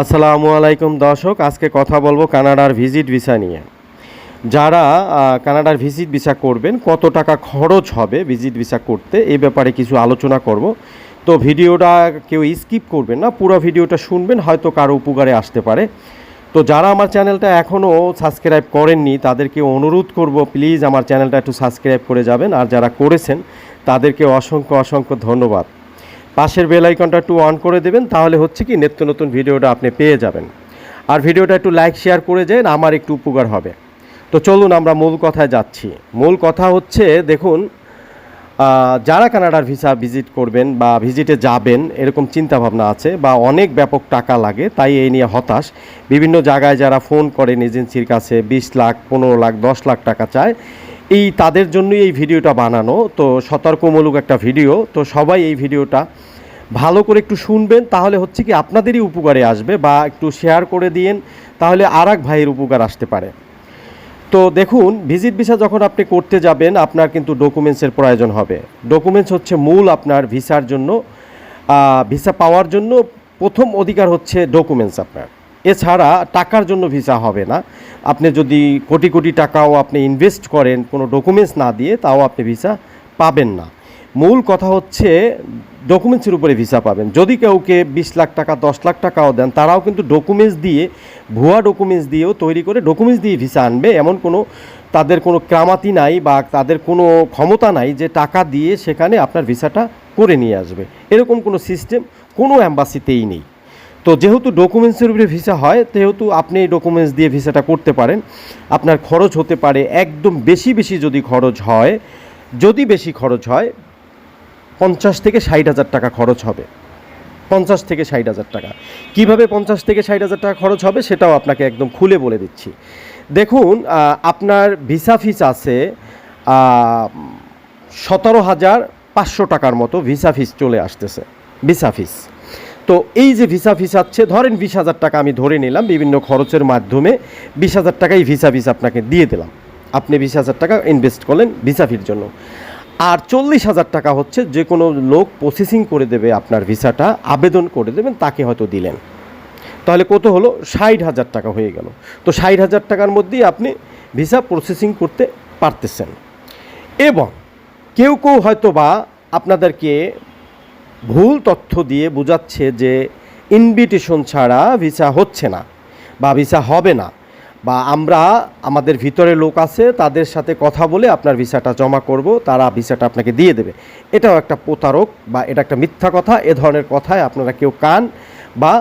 আসসালামু আলাইকুম দর্শক, আজকে কথা বলব কানাডার ভিজিট ভিসা নিয়ে। যারা কানাডার ভিজিট ভিসা করবেন, কত টাকা খরচ হবে ভিজিট ভিসা করতে এই ব্যাপারে কিছু আলোচনা করব। তো ভিডিওটা কেউ স্কিপ করবেন না, পুরো ভিডিওটা শুনবেন, হয়তো কারও উপকারে আসতে পারে। তো যারা আমার চ্যানেলটা এখনও সাবস্ক্রাইব করেননি, তাদেরকে অনুরোধ করব, প্লিজ আমার চ্যানেলটা একটু সাবস্ক্রাইব করে যাবেন। আর যারা করেছেন, তাদেরকে অসংখ্য অসংখ্য ধন্যবাদ। পাশের বেল আইকনটা একটু অন করে দেবেন, তাহলে হচ্ছে কি নিত্য নতুন ভিডিওটা আপনি পেয়ে যাবেন। আর ভিডিওটা একটু লাইক শেয়ার করে যান আমার একটু উপকার হবে। তো চলুন আমরা মূল কথায় যাচ্ছি। মূল কথা হচ্ছে, দেখুন যারা কানাডার ভিসা ভিজিট করবেন বা ভিজিটে যাবেন, এরকম চিন্তা ভাবনা আছে বা অনেক ব্যাপক টাকা লাগে, তাই এই নিয়ে হতাশ। বিভিন্ন জায়গায় যারা ফোন করেন এজেন্সির কাছে বিশ লাখ, পনেরো লাখ, দশ লাখ টাকা চায় এই তাদের জন্যই এই ভিডিওটা বানানো। তো সতর্কমূলক একটা ভিডিও। তো সবাই এই ভিডিওটা ভালো করে একটু শুনবেন, তাহলে হচ্ছে কি আপনাদেরই উপকারে আসবে বা একটু শেয়ার করে দিয়েন, তাহলে আর এক ভাইয়ের উপকার আসতে পারে। তো দেখুন ভিজিট ভিসা যখন আপনি করতে যাবেন, আপনার কিন্তু ডকুমেন্টসের প্রয়োজন হবে। ডকুমেন্টস হচ্ছে মূল আপনার ভিসার জন্য ভিসা পাওয়ার জন্য প্রথম অধিকার হচ্ছে ডকুমেন্টস আপনার। এছাড়া টাকার জন্য ভিসা হবে না। আপনি যদি কোটি কোটি টাকাও আপনি ইনভেস্ট করেন, কোনো ডকুমেন্টস না দিয়ে, তাও আপনি ভিসা পাবেন না। মূল কথা হচ্ছে ডকুমেন্টসের উপরে ভিসা পাবেন। যদি কাউকে বিশ লাখ টাকা, দশ লাখ টাকাও দেন, তারাও কিন্তু ডকুমেন্টস দিয়ে, ভুয়া ডকুমেন্টস দিয়েও তৈরি করে ডকুমেন্টস দিয়ে ভিসা আনবে। এমন কোনো, তাদের কোনো ক্রামাতি নাই বা তাদের কোনো ক্ষমতা নাই যে টাকা দিয়ে সেখানে আপনার ভিসাটা করে নিয়ে আসবে। এরকম কোনো সিস্টেম কোনো অ্যাম্বাসিতেই নেই। তো যেহেতু ডকুমেন্টসের উপরে ভিসা হয় সেহেতু আপনি এই ডকুমেন্টস দিয়ে ভিসাটা করতে পারেন। আপনার খরচ হতে পারে একদম বেশি বেশি যদি খরচ হয়, যদি বেশি খরচ হয়, পঞ্চাশ থেকে ষাট হাজার টাকা খরচ হবে। পঞ্চাশ থেকে ষাট হাজার টাকা। কীভাবে পঞ্চাশ থেকে ষাট হাজার টাকা খরচ হবে সেটাও আপনাকে একদম খুলে বলে দিচ্ছি। দেখুন আপনার ভিসা ফিস আছে সতেরো হাজার পাঁচশো টাকার মতো ভিসা ফিস চলে আসতেছে। ভিসা ফিস তো এই যে ভিসা ফিস আছে ধরেন বিশ হাজার টাকা আমি ধরে নিলাম বিভিন্ন খরচের মাধ্যমে, বিশ হাজার টাকাই ভিসা ফিস আপনাকে দিয়ে দিলাম। আপনি বিশ হাজার টাকা ইনভেস্ট করলেন ভিসা ফির জন্য। আর চল্লিশ হাজার টাকা হচ্ছে যে কোনো লোক প্রসেসিং করে দেবে আপনার ভিসাটা আবেদন করে দেবেন, তাকে হয়তো দিলেন। তাহলে কত হলো? ষাট হাজার টাকা হয়ে গেল। তো ষাট হাজার টাকার মধ্যেই আপনি ভিসা প্রসেসিং করতে পারতেছেন। এবং কেউ কেউ হয়তো বা আপনাদেরকে ভুল তথ্য দিয়ে বোঝাচ্ছে যে ইনভিটেশন ছাড়া ভিসা হচ্ছে না বা ভিসা হবে না বা আমরা, আমাদের ভিতরে লোক আছে, তাদের সাথে কথা বলে আপনার ভিসাটা জমা করব, তারা ভিসাটা আপনাকে দিয়ে দেবে। এটাও একটা প্রতারক বা এটা একটা মিথ্যা কথা, এ ধরনের কথায় আপনারা কেউ কান বা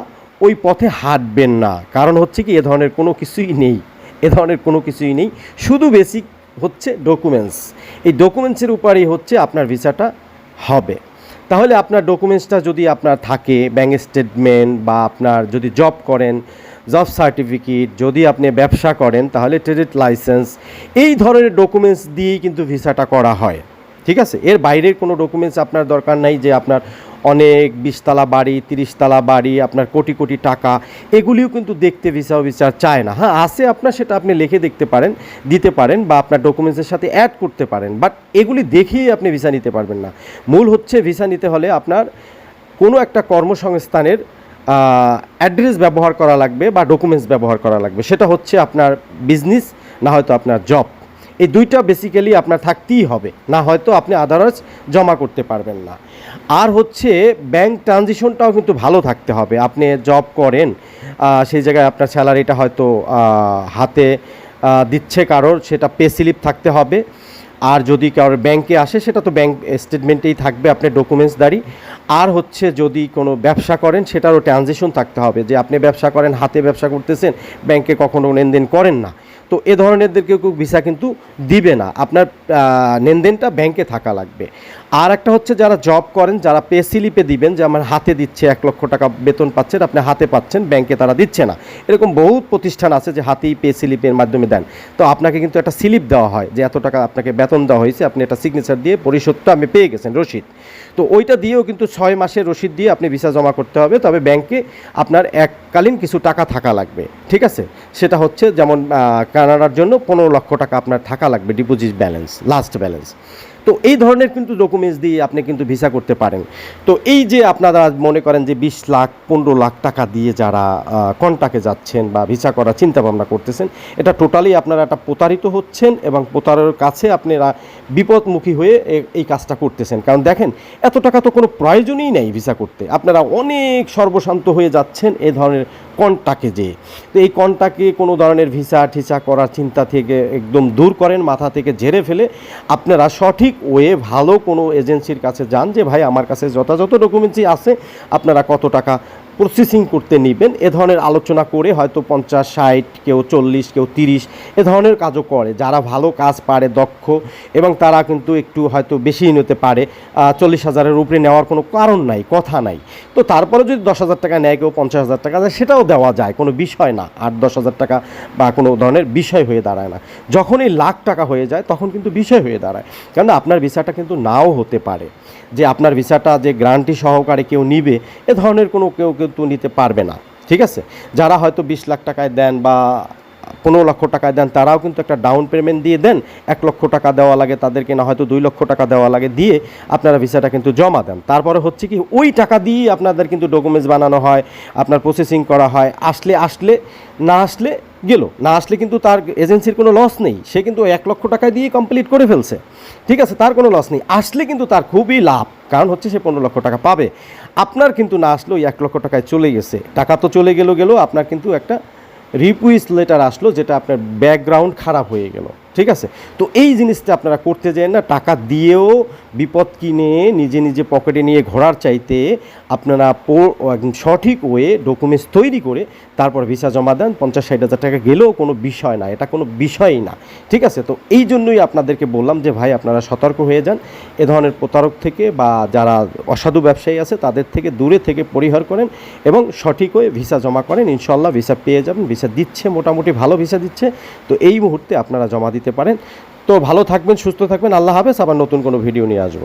ওই পথে হাঁটবেন না। কারণ হচ্ছে কি, এ ধরনের কোনো কিছুই নেই। এ ধরনের কোনো কিছুই নেই। শুধু বেসিক হচ্ছে ডকুমেন্টস এই ডকুমেন্টসের উপরেই হচ্ছে আপনার ভিসাটা হবে। তাহলে আপনার ডকুমেন্টসটা যদি আপনার থাকে ব্যাঙ্ক স্টেটমেন্ট বা আপনার যদি জব করেন জব সার্টিফিকেট যদি আপনি ব্যবসা করেন, তাহলে ট্রেডিট লাইসেন্স এই ধরনের ডকুমেন্টস দিয়েই কিন্তু ভিসাটা করা হয়। ঠিক আছে? এর বাইরের কোনো ডকুমেন্টস আপনার দরকার নাই যে আপনার অনেক বিশতলা বাড়ি, তিরিশতলা বাড়ি, আপনার কোটি কোটি টাকা, এগুলিও কিন্তু দেখতে ভিসা অফিসার চায় না। হ্যাঁ আছে আপনার, সেটা আপনি লিখে দেখতে পারেন, দিতে পারেন বা আপনার ডকুমেন্টসের সাথে অ্যাড করতে পারেন। বাট এগুলি দেখেই আপনি ভিসা নিতে পারবেন না। মূল হচ্ছে ভিসা নিতে হলে আপনার কোনো একটা কর্মসংস্থানের অ্যাড্রেস ব্যবহার করা লাগবে বা ডকুমেন্টস ব্যবহার করা লাগবে। সেটা হচ্ছে আপনার বিজনেস না হয়তো আপনার জব এই দুইটা বেসিক্যালি আপনার থাকতেই হবে। না হয়তো আপনি আদারওয়াইজ জমা করতে পারবেন না। আর হচ্ছে ব্যাংক ট্রানজিশনটাও কিন্তু ভালো থাকতে হবে। আপনি জব করেন সেই জায়গায় আপনার স্যালারিটা হয়তো হাতে দিচ্ছে কারোর, সেটা পে স্লিপ থাকতে হবে। আর যদি কারোর ব্যাংকে আসে, সেটা তো ব্যাংক স্টেটমেন্টেই থাকবে আপনার ডকুমেন্টস দাঁড়ি। আর হচ্ছে যদি কোনো ব্যবসা করেন, সেটারও ট্রানজেকশন থাকতে হবে। যে আপনি ব্যবসা করেন, হাতে ব্যবসা করতেছেন ব্যাংকে কখনো লেনদেন করেন না। তো এ ধরনেরদেরকে কেউ ভিসা কিন্তু দিবে না। আপনার লেনদেনটা ব্যাংকে থাকা লাগবে। আর একটা হচ্ছে যারা জব করেন, যারা পে স্লিপে দিবেন, যে আমার হাতে দিচ্ছে, এক লক্ষ টাকা বেতন পাচ্ছেন, আপনি হাতে পাচ্ছেন ব্যাংকে তারা দিচ্ছে না। এরকম বহু প্রতিষ্ঠান আছে যে হাতেই পে স্লিপের মাধ্যমে দেন। তো আপনাকে কিন্তু একটা স্লিপ দেওয়া হয় যে এত টাকা আপনাকে বেতন দেওয়া হয়েছে, আপনি একটা সিগনেচার দিয়ে পরিশোধটা আপনি পেয়ে গেছেন, রসিদ। তো ওইটা দিয়েও কিন্তু ছয় মাসের রসিদ দিয়ে আপনি ভিসা জমা করতে হবে, তবে ব্যাংকে আপনার এককালীন কিছু টাকা থাকা লাগবে, ঠিক আছে? সেটা হচ্ছে যেমন কানাডার জন্য পনেরো লক্ষ টাকা আপনার থাকা লাগবে ডিপোজিট ব্যালেন্স লাস্ট ব্যালেন্স তো এই ধরনের কিন্তু ডকুমেন্টস দিয়ে আপনি কিন্তু ভিসা করতে পারেন। তো এই যে আপনারা মনে করেন যে বিশ লাখ, পনেরো লাখ টাকা দিয়ে যারা কন্টাকে যাচ্ছেন বা ভিসা করার চিন্তা ভাবনা করতেছেন, এটা টোটালি আপনারা একটা প্রতারিত হচ্ছেন এবং প্রতারের কাছে আপনারা বিপদমুখী হয়ে এই কাজটা করতেছেন। কারণ দেখেন, এত টাকা তো কোনো প্রয়োজনই নেই ভিসা করতে। আপনারা অনেক সর্বশান্ত হয়ে যাচ্ছেন এ ধরনের কন্টাকে যে? তো এই কন্টাকে কোনো ধরনের ভিসা ঠিসা করার চিন্তা থেকে একদম দূর করেন, মাথা থেকে ঝেড়ে ফেলে। আপনারা সঠিক ওয়ে ভালো কোনো এজেন্সির কাছে যান যে, ভাই, আমার কাছে যথাযথ ডকুমেন্টসই আছে, আপনারা কত টাকা প্রসেসিং করতে নেবেন, এ ধরনের আলোচনা করে হয়তো পঞ্চাশ, ষাট, কেউ চল্লিশ, কেউ তিরিশ, এ ধরনের কাজও করে। যারা ভালো কাজ পারে, দক্ষ, এবং তারা কিন্তু একটু হয়তো বেশি নিতে পারে চল্লিশ হাজারের উপরে নেওয়ার কোনো কারণ নাই, কথা নাই। তো তারপরে যদি দশ হাজার টাকা নেয়, কেউ পঞ্চাশ হাজার টাকা দেয়, সেটাও দেওয়া যায়, কোনো বিষয় না। আট দশ হাজার টাকা বা কোনো ধরনের বিষয় হয়ে দাঁড়ায় না। যখনই লাখ টাকা হয়ে যায়, তখন কিন্তু বিষয় হয়ে দাঁড়ায়। কেননা আপনার ভিসাটা কিন্তু নাও হতে পারে। যে আপনার ভিসাটা যে গ্রান্টি সহকারে কেউ নিবে, এ ধরনের কোনো কেউ কিন্তু নিতে পারবে না। ঠিক আছে? যারা হয়তো বিশ লাখ টাকায় দেন বা পনেরো লক্ষ টাকায় দেন, তারাও কিন্তু একটা ডাউন পেমেন্ট দিয়ে দেন। এক লক্ষ টাকা দেওয়া লাগে তাদেরকে, না হয়তো দুই লক্ষ টাকা দেওয়া লাগে দিয়ে আপনারা ভিসাটা কিন্তু জমা দেন। তারপরে হচ্ছে কি, ওই টাকা দিয়েই আপনাদের কিন্তু ডকুমেন্টস বানানো হয়, আপনার প্রসেসিং করা হয়। আসলে আসলে, না আসলে গেল। না আসলে কিন্তু তার এজেন্সির কোনো লস নেই। সে কিন্তু এক লক্ষ টাকা দিয়ে কমপ্লিট করে ফেলছে। ঠিক আছে, তার কোনো লস নেই। আসলে কিন্তু তার খুবই লাভ। কারণ হচ্ছে সে পনেরো লক্ষ টাকা পাবে। আপনার কিন্তু না আসলে ওই এক লক্ষ টাকায় চলে গেছে। টাকা তো চলে গেল গেল, আপনার কিন্তু একটা রিকুইস্ট লেটার আসলো যেটা আপনার ব্যাকগ্রাউন্ড খারাপ হয়ে গেল। ঠিক আছে? তো এই জিনিসটা আপনারা করতে যান না, টাকা দিয়েও বিপদ কিনে নিজে নিজে পকেটে নিয়ে ঘোরার চাইতে আপনারা সঠিক ওয়ে ডকুমেন্টস তৈরি করে তারপর ভিসা জমা দেন, পঞ্চাশ ষাট হাজার টাকা গেলেও কোনো বিষয় না, এটা কোনো বিষয়ই না। ঠিক আছে? তো এই জন্যই আপনাদেরকে বললাম যে, ভাই, আপনারা সতর্ক হয়ে যান। এ ধরনের প্রতারক থেকে বা যারা অসাধু ব্যবসায়ী আছে, তাদের থেকে দূরে থেকে পরিহার করেন এবং সঠিক হয়ে ভিসা জমা করেন। ইনশাল্লাহ ভিসা পেয়ে যাবেন, ভিসা দিচ্ছে, মোটামুটি ভালো ভিসা দিচ্ছে। তো এই মুহূর্তে আপনারা জমা দিতে পারেন। তো ভালো থাকবেন, সুস্থ থাকবেন। আল্লাহ হাফেজ। আবার নতুন কোনো ভিডিও নিয়ে আসব।